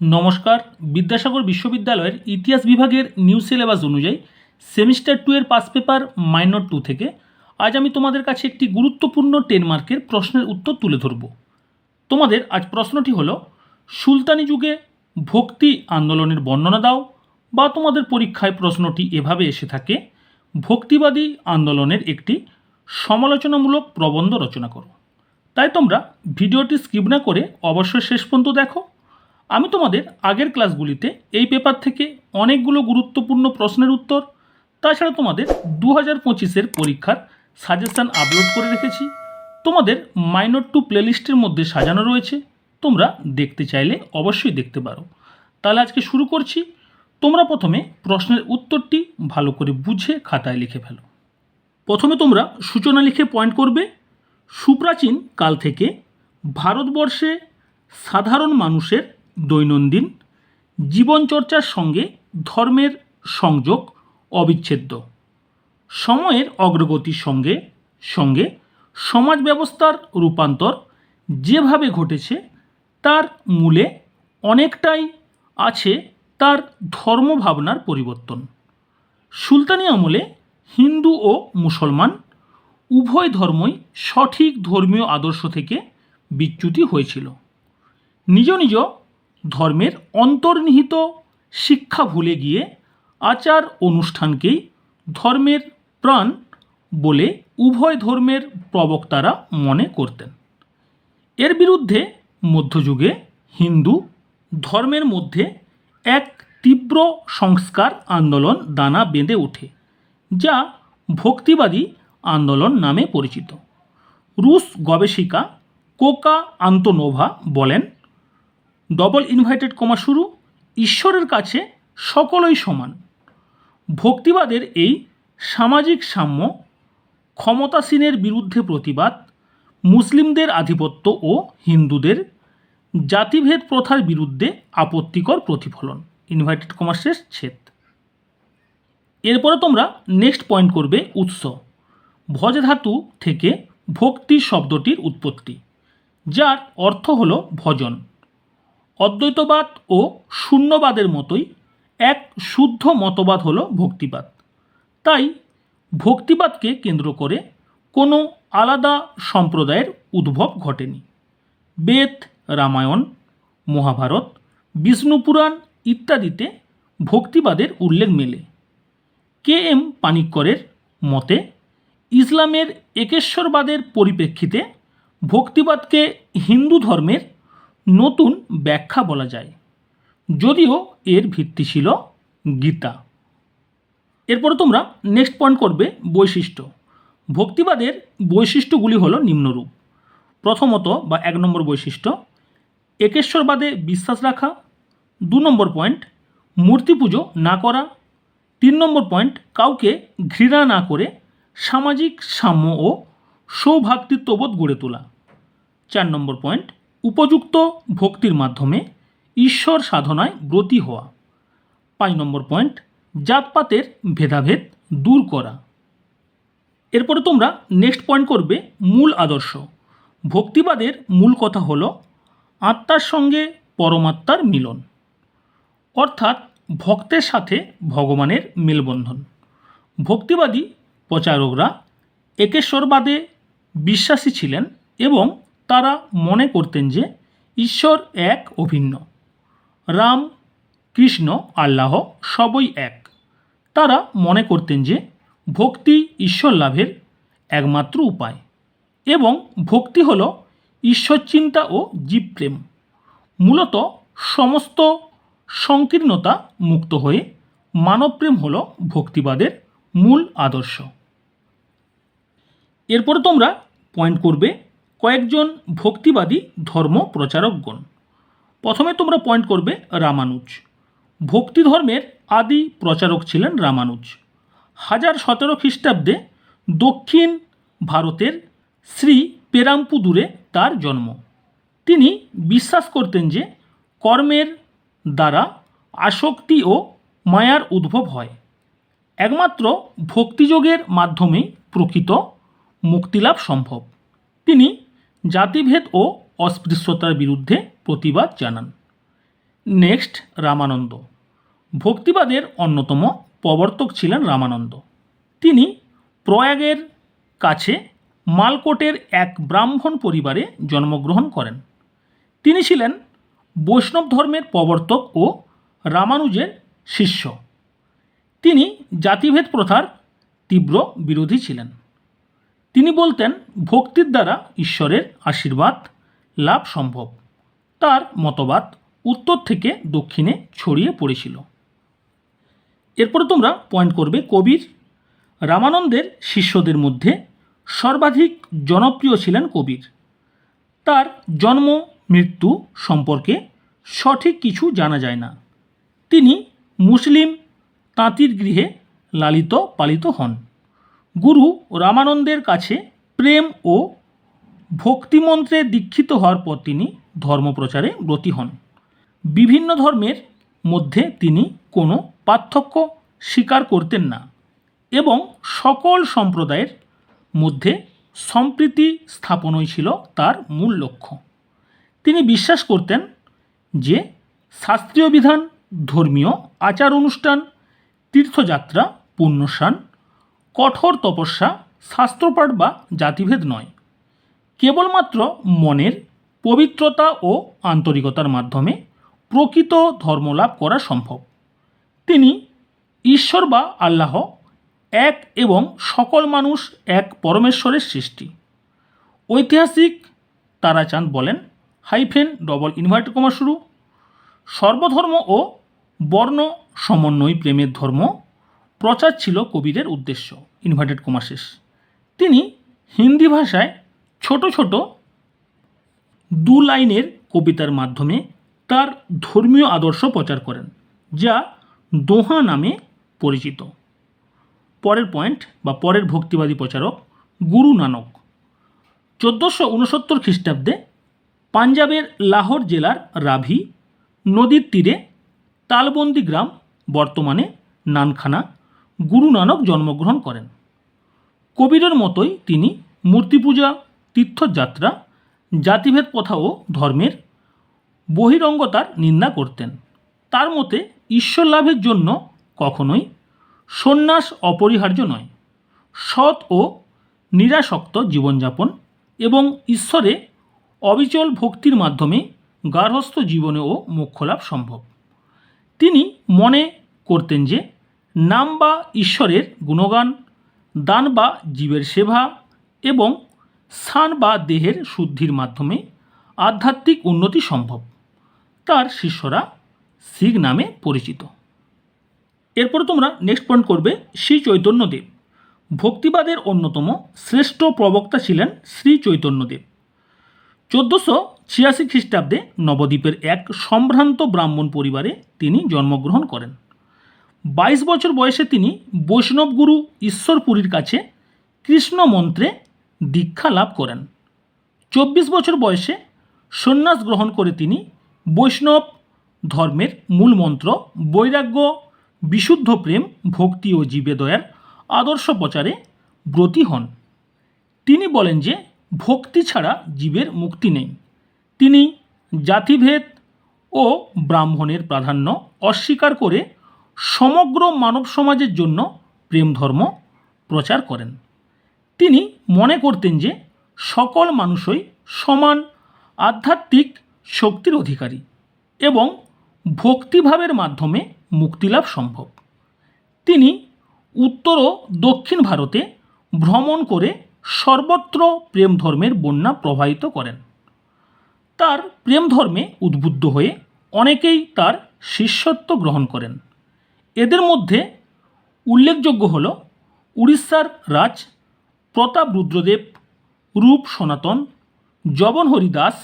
নমস্কার, বিদ্যাসাগর বিশ্ববিদ্যালয়ের ইতিহাস বিভাগের নিউ সিলেবাস অনুযায়ী সেমিস্টার টু এর পাস পেপার মাইনর টু থেকে আজ আমি তোমাদের কাছে একটি গুরুত্বপূর্ণ টেন মার্কের প্রশ্নের উত্তর তুলে ধরব। তোমাদের আজ প্রশ্নটি হল, সুলতানি যুগে ভক্তি আন্দোলনের বর্ণনা দাও বা তোমাদের পরীক্ষায় প্রশ্নটি এভাবে এসে থাকে, ভক্তিবাদী আন্দোলনের একটি সমালোচনামূলক প্রবন্ধ রচনা করো। তাই তোমরা ভিডিওটি স্কিপ না করে অবশ্যই শেষ পর্যন্ত দেখো। আমি তোমাদের আগের ক্লাসগুলিতে এই পেপার থেকে অনেকগুলো গুরুত্বপূর্ণ প্রশ্নের উত্তর, তাছাড়া তোমাদের দু হাজার পঁচিশের পরীক্ষার সাজেশান আপলোড করে রেখেছি। তোমাদের মাইনর টু প্লেলিস্টের মধ্যে সাজানো রয়েছে। তোমরা দেখতে চাইলে অবশ্যই দেখতে পারো। তাহলে আজকে শুরু করছি। তোমরা প্রথমে প্রশ্নের উত্তরটি ভালো করে বুঝে খাতায় লিখে ফেলো। প্রথমে তোমরা সূচনা লিখে পয়েন্ট করবে। সুপ্রাচীন কাল থেকে ভারতবর্ষে সাধারণ মানুষের দৈনন্দিন জীবনচর্চার সঙ্গে ধর্মের সংযোগ অবিচ্ছেদ্য। সময়ের অগ্রগতির সঙ্গে সঙ্গে সমাজ ব্যবস্থার রূপান্তর যেভাবে ঘটেছে, তার মূলে অনেকটাই আছে তার ধর্মভাবনার পরিবর্তন। সুলতানি আমলে হিন্দু ও মুসলমান উভয় ধর্মই সঠিক ধর্মীয় আদর্শ থেকে বিচ্যুতি হয়েছিল। নিজ নিজ ধর্মের অন্তর্নিহিত শিক্ষা ভুলে গিয়ে আচার অনুষ্ঠানকেই ধর্মের প্রাণ বলে উভয় ধর্মের প্রবক্তারা মনে করতেন। এর বিরুদ্ধে মধ্যযুগে হিন্দু ধর্মের মধ্যে এক তীব্র সংস্কার আন্দোলন দানা বেঁধে ওঠে, যা ভক্তিবাদী আন্দোলন নামে পরিচিত। রুশ গবেষিকা কোকা আন্তনোভা বলেন ডবল ইনভাইটেড কমা শুরু, ঈশ্বরের কাছে সকলই সমান। ভক্তিবাদের এই সামাজিক সাম্য, ক্ষমতাসীনের বিরুদ্ধে প্রতিবাদ, মুসলিমদের আধিপত্য ও হিন্দুদের জাতিভেদ প্রথার বিরুদ্ধে আপত্তিকর প্রতিফলন। ইনভাইটেড কমা শেষ, ছেদ। এরপরে তোমরা নেক্সট পয়েন্ট করবে উৎস। ভজ ধাতু থেকে ভক্তি শব্দটির উৎপত্তি, যার অর্থ হল ভজন। অদ্বৈতবাদ ও শূন্যবাদের মতোই এক শুদ্ধ মতবাদ হল ভক্তিবাদ। তাই ভক্তিবাদকে কেন্দ্র করে কোনো আলাদা সম্প্রদায়ের উদ্ভব ঘটেনি। বেদ, রামায়ণ, মহাভারত বিষ্ণুপুরাণ ইত্যাদিতে ভক্তিবাদের উল্লেখ মেলে। কে এম পানিক্করের মতে, ইসলামের একেশ্বরবাদের পরিপ্রেক্ষিতে ভক্তিবাদকে হিন্দু ধর্মের নতুন ব্যাখ্যা বলা যায়। যদিও এর ভিত্তি ছিল গীতা। এরপরে তোমরা নেক্সট পয়েন্ট করবে বৈশিষ্ট্য। ভক্তিবাদের বৈশিষ্ট্যগুলি হলো নিম্নরূপ। প্রথমত বা এক নম্বর বৈশিষ্ট্য, একেশ্বরবাদে বিশ্বাস রাখা। দু নম্বর পয়েন্ট মূর্তি পুজো না করা। তিন নম্বর পয়েন্ট কাউকে ঘৃণা না করে সামাজিক সাম্য ও সৌভ্রাতৃত্ববোধ গড়ে তোলা। চার নম্বর পয়েন্ট উপযুক্ত ভক্তির মাধ্যমে ঈশ্বর সাধনায় ব্রতী হওয়া। পাঁচ নম্বর পয়েন্ট, জাতপাতের ভেদাভেদ দূর করা। এরপরে তোমরা নেক্সট পয়েন্ট করবে মূল আদর্শ। ভক্তিবাদের মূল কথা হল আত্মার সঙ্গে পরমাত্মার মিলন, অর্থাৎ ভক্তের সাথে ভগবানের মেলবন্ধন। ভক্তিবাদী প্রচারকরা একেশ্বরবাদে বিশ্বাসী ছিলেন এবং তারা মনে করতেন যে ঈশ্বর এক অভিন্ন। রাম, কৃষ্ণ, আল্লাহ সবই এক। তারা মনে করতেন যে ভক্তি ঈশ্বর লাভের একমাত্র উপায় এবং ভক্তি হল ঈশ্বর চিন্তা ও জীবপ্রেম মূলত সমস্ত সংকীর্ণতা মুক্ত হয়ে মানবপ্রেম হল ভক্তিবাদের মূল আদর্শ। এরপরে তোমরা পয়েন্ট করবে কয়েকজন ভক্তিবাদী ধর্ম প্রচারকগণ প্রথমে তোমরা পয়েন্ট করবে রামানুজ। ভক্তি ধর্মের আদি প্রচারক ছিলেন রামানুজ। হাজার সতেরো খ্রিস্টাব্দে দক্ষিণ ভারতের শ্রী পেরাম্পুদুরে তার জন্ম। তিনি বিশ্বাস করতেন যে কর্মের দ্বারা আসক্তি ও মায়ার উদ্ভব হয়। একমাত্র ভক্তিযোগের মাধ্যমেই প্রকৃত মুক্তিলাভ সম্ভব। তিনি জাতিভেদ ও অস্পৃশ্যতার বিরুদ্ধে প্রতিবাদ জানান। নেক্সট, রামানন্দ। ভক্তিবাদের অন্যতম প্রবর্তক ছিলেন রামানন্দ। তিনি প্রয়াগের কাছে মালকোটের এক ব্রাহ্মণ পরিবারে জন্মগ্রহণ করেন। তিনি ছিলেন বৈষ্ণব ধর্মের প্রবর্তক ও রামানুজের শিষ্য। তিনি জাতিভেদ প্রথার তীব্র বিরোধী ছিলেন। তিনি বলতেন, ভক্তির দ্বারা ঈশ্বরের আশীর্বাদ লাভ সম্ভব। তার মতবাদ উত্তর থেকে দক্ষিণে ছড়িয়ে পড়েছিল। এরপরে তোমরা পয়েন্ট করবে কবির। রামানন্দের শিষ্যদের মধ্যে সর্বাধিক জনপ্রিয় ছিলেন কবির। তার জন্ম, মৃত্যু সম্পর্কে সঠিক কিছু জানা যায় না। তিনি মুসলিম তাঁতির গৃহে লালিত পালিত হন। গুরু রামানন্দের কাছে প্রেম ও ভক্তিমন্ত্রে দীক্ষিত হওয়ার পর তিনি ধর্মপ্রচারে ব্রতী হন। বিভিন্ন ধর্মের মধ্যে তিনি কোনো পার্থক্য স্বীকার করতেন না এবং সকল সম্প্রদায়ের মধ্যে সম্প্রীতি স্থাপনই ছিল তার মূল লক্ষ্য। তিনি বিশ্বাস করতেন যে শাস্ত্রীয় বিধান, ধর্মীয় আচার অনুষ্ঠান, তীর্থযাত্রা, পুণ্যস্নান কঠোর তপস্যা, শাস্ত্রপাঠ বা জাতিভেদ নয়। কেবলমাত্র মনের পবিত্রতা ও আন্তরিকতার মাধ্যমে প্রকৃত ধর্মলাভ করা সম্ভব। তিনি ঈশ্বর বা আল্লাহ এক এবং সকল মানুষ এক পরমেশ্বরের সৃষ্টি। ঐতিহাসিক তারাচাঁদ বলেন, হাইফেন ডবল ইনভার্ট কমা শুরু। সর্বধর্ম ও বর্ণ সমন্বয় প্রেমের ধর্ম প্রচার ছিল কবিরের উদ্দেশ্য ইনভার্টেড কমা শেষ। তিনি হিন্দি ভাষায় ছোট ছোট দু লাইনের কবিতার মাধ্যমে তার ধর্মীয় আদর্শ প্রচার করেন, যা দোহা নামে পরিচিত। পরের পয়েন্ট বা পরের ভক্তিবাদী প্রচারক গুরু নানক। চোদ্দোশো উনসত্তর খ্রিস্টাব্দে পাঞ্জাবের লাহোর জেলার রাভি নদীর তীরে তালবন্দি গ্রাম বর্তমানে নানখানা গুরু নানক জন্মগ্রহণ করেন। কবিরের মতোই তিনি মূর্তি পূজা তীর্থযাত্রা, জাতিভেদ প্রথা ও ধর্মের বহিরঙ্গতার নিন্দা করতেন। তার মতে ঈশ্বর লাভের জন্য কখনোই সন্ন্যাস অপরিহার্য নয়। সৎ ও নিরাসক্ত জীবনযাপন এবং ঈশ্বরে অবিচল ভক্তির মাধ্যমে গার্হস্থ জীবনে ও মোক্ষলাভ সম্ভব। তিনি মনে করতেন যে নাম বা ঈশ্বরের গুণগান, দান বা জীবের সেবা এবং স্থান বা দেহের শুদ্ধির মাধ্যমে আধ্যাত্মিক উন্নতি সম্ভব। তার শিষ্যরা শিখ নামে পরিচিত। এরপর তোমরা নেক্সট পয়েন্ট করবে শ্রী চৈতন্যদেব। ভক্তিবাদের অন্যতম শ্রেষ্ঠ প্রবক্তা ছিলেন শ্রী চৈতন্যদেব। চোদ্দোশো ছিয়াশি খ্রিস্টাব্দে নবদ্বীপের এক সম্ভ্রান্ত ব্রাহ্মণ পরিবারে তিনি জন্মগ্রহণ করেন। বাইশ বছর বয়সে তিনি বৈষ্ণবগুরু ঈশ্বরপুরীর কাছে কৃষ্ণ মন্ত্রে দীক্ষা লাভ করেন। চব্বিশ বছর বয়সে সন্ন্যাস গ্রহণ করে তিনি বৈষ্ণব ধর্মের মূল মন্ত্র, বৈরাগ্য, বিশুদ্ধ প্রেম, ভক্তি ও জীবে দয়ার আদর্শ প্রচারে ব্রতী হন। তিনি বলেন যে ভক্তি ছাড়া জীবের মুক্তি নেই। তিনি জাতিভেদ ও ব্রাহ্মণের প্রাধান্য অস্বীকার করে সমগ্র মানব সমাজের জন্য প্রেম ধর্ম প্রচার করেন। তিনি মনে করতেন যে সকল মানুষই সমান আধ্যাত্মিক শক্তির অধিকারী এবং ভক্তিভাবের মাধ্যমে মুক্তিলাভ সম্ভব। তিনি উত্তর ও দক্ষিণ ভারতে ভ্রমণ করে সর্বত্র প্রেম ধর্মের বন্যা প্রবাহিত করেন। তার প্রেম ধর্মে উদ্বুদ্ধ হয়ে অনেকেই তার শিষ্যত্ব গ্রহণ করেন। এদের মধ্যে উল্লেখযোগ্য হল উড়িষ্যার রাজ, প্রতাপ রুদ্রদেব, রূপ সনাতন জবন হরিদাস,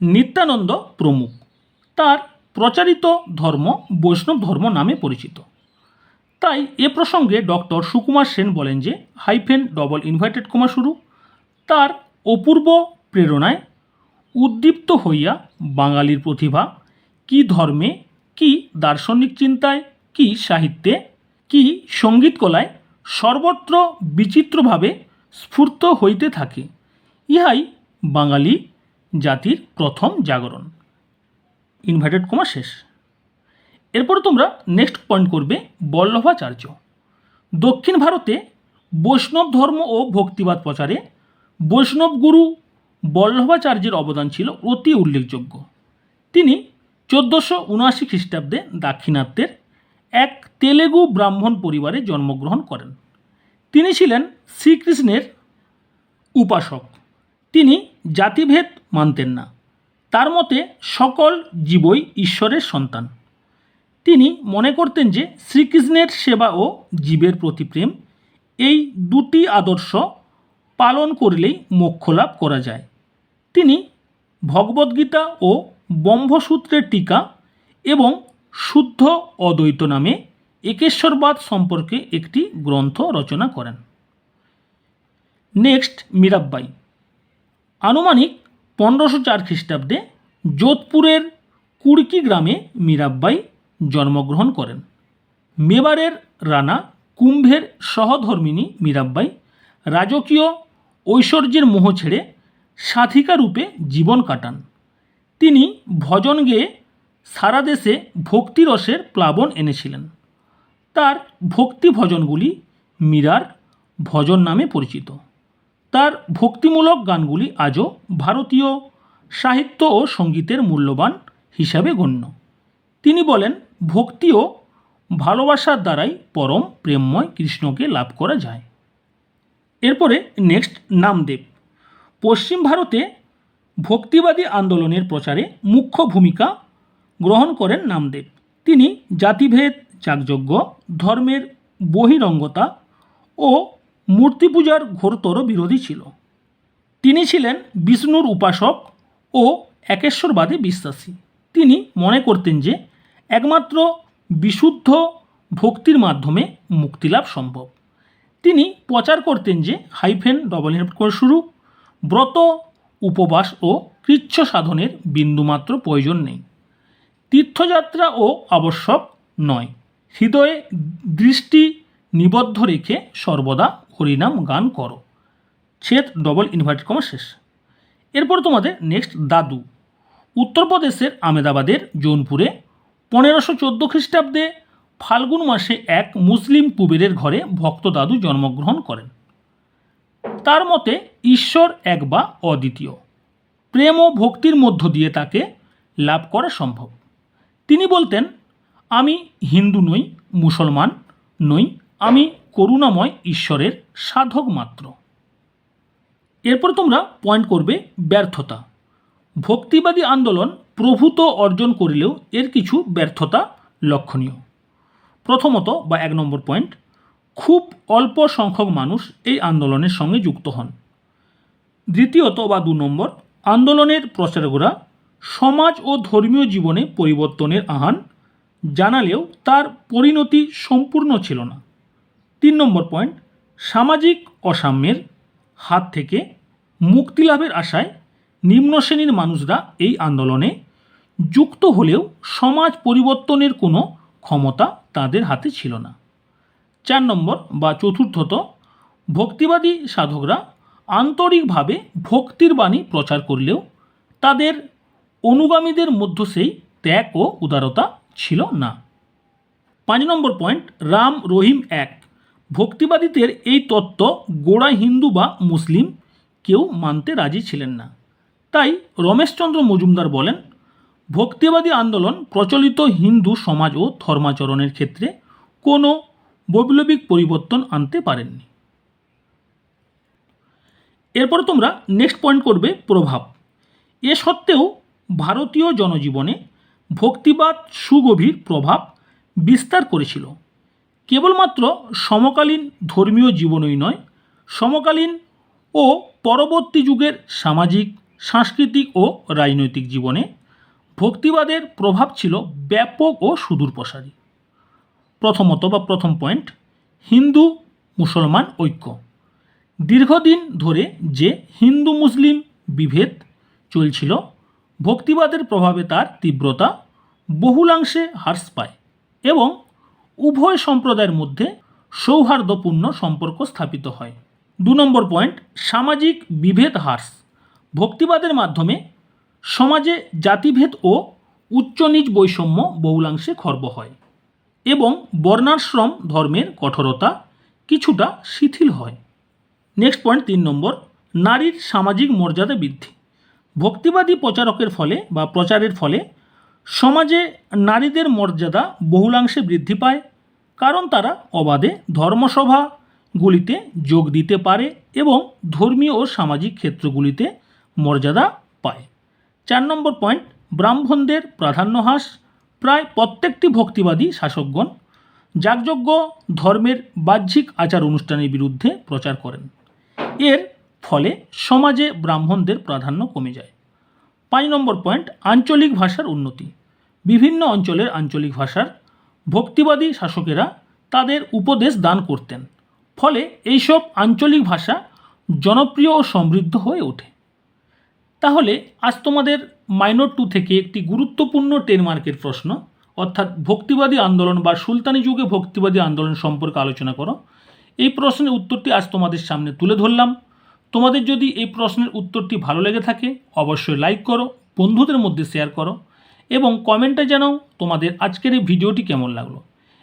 নিত্যানন্দ প্রমুখ। তার প্রচারিত ধর্ম বৈষ্ণব ধর্ম নামে পরিচিত। তাই এ প্রসঙ্গে ডক্টর সুকুমার সেন বলেন যে, হাইফেন ডবল ইনভাইটেড কমা শুরু। তার অপূর্ব প্রেরণায় উদ্দীপ্ত হইয়া বাঙালির প্রতিভা, কি ধর্মে, কি দার্শনিক চিন্তায় কি সাহিত্যে, কি সংগীত কলায় সর্বত্র বিচিত্রভাবে স্ফূর্ত হইতে থাকে, ইহাই বাঙালি জাতির প্রথম জাগরণ। ইনভার্টেড কমা শেষ। এরপর তোমরা নেক্সট পয়েন্ট করবে বল্লভাচার্য। দক্ষিণ ভারতে বৈষ্ণব ধর্ম ও ভক্তিবাদ প্রচারে বৈষ্ণব গুরু বল্লভাচার্যের অবদান ছিল অতি উল্লেখযোগ্য। তিনি চোদ্দোশো উনআশি খ্রিস্টাব্দে দাক্ষিণাত্যের এক তেলেগু ব্রাহ্মণ পরিবারে জন্মগ্রহণ করেন। তিনি ছিলেন শ্রীকৃষ্ণের উপাসক। তিনি জাতিভেদ মানতেন না। তার মতে সকল জীবই ঈশ্বরের সন্তান। তিনি মনে করতেন যে শ্রীকৃষ্ণের সেবা ও জীবের প্রতি প্রেম এই দুটি আদর্শ পালন করলেই মোক্ষ লাভ করা যায়। তিনি ভগবদ্গীতা ও ব্রহ্মসূত্রের টিকা এবং শুদ্ধ অদ্বৈত নামে একেশ্বরবাদ সম্পর্কে একটি গ্রন্থ রচনা করেন। নেক্সট, মীরাব্বাই। আনুমানিক পনেরোশো চার খ্রিস্টাব্দে যোধপুরের কুড়কি গ্রামে মীরাব্বাই জন্মগ্রহণ করেন। মেবারের রানা কুম্ভের সহধর্মিনী মীরাব্বাই রাজকীয় ঐশ্বর্যের মোহ ছেড়ে সাধিকা রূপে জীবন কাটান। তিনি ভজন গেয়ে সারা দেশে ভক্তিরসের প্লাবন এনেছিলেন। তার ভক্তি ভজনগুলি মীরার ভজন নামে পরিচিত। তার ভক্তিমূলক গানগুলি আজও ভারতীয় সাহিত্য ও সঙ্গীতের মূল্যবান হিসাবে গণ্য। তিনি বলেন, ভক্তি ও ভালোবাসার দ্বারাই পরম প্রেমময় কৃষ্ণকে লাভ করা যায়। এরপরে নেক্সট, নামদেব। পশ্চিম ভারতে ভক্তিবাদী আন্দোলনের প্রচারে মুখ্য ভূমিকা গ্রহণ করেন নামদেব। তিনি জাতিভেদ, যাগযজ্ঞ, ধর্মের বহিরঙ্গতা ও মূর্তি পূজার ঘোরতর বিরোধী ছিল। তিনি ছিলেন বিষ্ণুর উপাসক ও একেশ্বরবাদে বিশ্বাসী। তিনি মনে করতেন যে একমাত্র বিশুদ্ধ ভক্তির মাধ্যমে মুক্তিলাভ সম্ভব। তিনি প্রচার করতেন যে হাইফেন ডবল করে শুরু, ব্রত, উপবাস ও কৃচ্ছ সাধনের বিন্দুমাত্র প্রয়োজন নেই। তীর্থযাত্রা ও আবশ্যক নয়। হৃদয়ে দৃষ্টি নিবদ্ধ রেখে সর্বদা হরিনাম গান করো। ছেদ ডবল ইনভার্ট কমা শেষ। এরপর তোমাদের নেক্সট দাদু। উত্তরপ্রদেশের আমেদাবাদের জৌনপুরে পনেরোশো চোদ্দ খ্রিস্টাব্দে ফাল্গুন মাসে এক মুসলিম কুবেরের ঘরে ভক্ত দাদু জন্মগ্রহণ করেন। তার মতে ঈশ্বর এক বা অদ্বিতীয়। প্রেম ও ভক্তির মধ্য দিয়ে তাকে লাভ করা সম্ভব। তিনি বলতেন, আমি হিন্দু নই, মুসলমান নই, আমি করুণাময় ঈশ্বরের সাধক মাত্র। এরপর তোমরা পয়েন্ট করবে ব্যর্থতা। ভক্তিবাদী আন্দোলন প্রভূত অর্জন করিলেও এর কিছু ব্যর্থতা লক্ষণীয়। প্রথমত বা এক নম্বর পয়েন্ট খুব অল্প সংখ্যক মানুষ এই আন্দোলনের সঙ্গে যুক্ত হন। দ্বিতীয়ত বা দু নম্বর, আন্দোলনের প্রচারকরা সমাজ ও ধর্মীয় জীবনে পরিবর্তনের আহ্বান, জানালেও তার পরিণতি সম্পূর্ণ ছিল না। তিন নম্বর পয়েন্ট, সামাজিক অসাম্যের হাত থেকে মুক্তি লাভের আশায় নিম্ন শ্রেণির মানুষরা এই আন্দোলনে যুক্ত হলেও সমাজ পরিবর্তনের কোনো ক্ষমতা তাদের হাতে ছিল না। চার নম্বর বা চতুর্থত, ভক্তিবাদী সাধকরা আন্তরিকভাবে ভক্তির বাণী প্রচার করলেও তাদের অনুগামীদের মধ্য সেই ত্যাগ ও উদারতা ছিল না। পাঁচ নম্বর পয়েন্ট, রাম রহিম এক। ভক্তিবাদীদের এই তত্ত্ব গোড়া হিন্দু বা মুসলিম কেউ মানতে রাজি ছিলেন না। তাই রমেশচন্দ্র মজুমদার বলেন, ভক্তিবাদী আন্দোলন প্রচলিত হিন্দু সমাজ ও ধর্মাচরণের ক্ষেত্রে কোনো বৈপ্লবিক পরিবর্তন আনতে পারেননি। এরপরে তোমরা নেক্সট পয়েন্ট করবে প্রভাব। এ সত্ত্বেও ভারতীয় জনজীবনে ভক্তিবাদ সুগভীর প্রভাব বিস্তার করেছিল। কেবলমাত্র সমকালীন ধর্মীয় জীবনই নয়, সমকালীন ও পরবর্তী যুগের সামাজিক, সাংস্কৃতিক ও রাজনৈতিক জীবনে ভক্তিবাদের প্রভাব ছিল ব্যাপক ও সুদূরপ্রসারী। প্রথমত বা প্রথম পয়েন্ট, হিন্দু মুসলমান ঐক্য। দীর্ঘদিন ধরে যে হিন্দু মুসলিম বিভেদ চলছিল ভক্তিবাদের প্রভাবে তার তীব্রতা বহুলাংশে হ্রাস পায় এবং উভয় সম্প্রদায়ের মধ্যে সৌহার্দ্যপূর্ণ সম্পর্ক স্থাপিত হয়। দু নম্বর পয়েন্ট, সামাজিক বিভেদ হ্রাস। ভক্তিবাদের মাধ্যমে সমাজে জাতিভেদ ও উচ্চ নিচ বৈষম্য বহুলাংশে খর্ব হয় এবং বর্ণাশ্রম ধর্মের কঠোরতা কিছুটা শিথিল হয়। নেক্সট পয়েন্ট, তিন নম্বর, নারীর সামাজিক মর্যাদা বৃদ্ধি। ভক্তিবাদী প্রচারকের ফলে বা প্রচারের ফলে সমাজে নারীদের মর্যাদা বহুলাংশে বৃদ্ধি পায়, কারণ তারা অবাধে ধর্মসভাগুলিতে যোগ দিতে পারে এবং ধর্মীয় ও সামাজিক ক্ষেত্রগুলিতে মর্যাদা পায়। চার নম্বর পয়েন্ট, ব্রাহ্মণদের প্রাধান্য হ্রাস। প্রায় প্রত্যেকটি ভক্তিবাদী শাসকগণ যাগযজ্ঞ ধর্মের বাহ্যিক আচার অনুষ্ঠানের বিরুদ্ধে প্রচার করেন। এর ফলে সমাজে ব্রাহ্মণদের প্রাধান্য কমে যায়। পাঁচ নম্বর পয়েন্ট, আঞ্চলিক ভাষার উন্নতি। বিভিন্ন অঞ্চলের আঞ্চলিক ভাষার ভক্তিবাদী শাসকেরা তাদের উপদেশ দান করতেন। ফলে এইসব আঞ্চলিক ভাষা জনপ্রিয় ও সমৃদ্ধ হয়ে ওঠে। তাহলে আজ তোমাদের মাইনর টু থেকে একটি গুরুত্বপূর্ণ টেন মার্কের প্রশ্ন, অর্থাৎ ভক্তিবাদী আন্দোলন বা সুলতানি যুগে ভক্তিবাদী আন্দোলন সম্পর্কে আলোচনা করো। এই প্রশ্নের উত্তরটি আজ তোমাদের সামনে তুলে ধরলাম। তোমাদের যদি এই প্রশ্নের উত্তরটি ভালো লেগে থাকে, অবশ্যই লাইক করো, বন্ধুদের মধ্যে শেয়ার করো এবং কমেন্টে জানাও তোমাদের আজকের এই ভিডিওটি কেমন লাগল।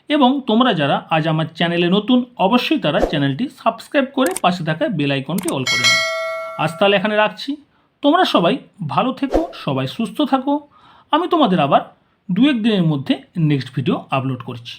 এবং তোমরা যারা আজ আমার চ্যানেলে নতুন, অবশ্যই তারা চ্যানেলটি সাবস্ক্রাইব করে পাশে থাকা বেল আইকনটি অল করে নাও। আজ তাহলে এখানে রাখছি। তোমরা সবাই ভালো থেকো, সবাই সুস্থ থাকো। আমি তোমাদের আবার দু এক দিনের মধ্যে নেক্সট ভিডিও আপলোড করছি।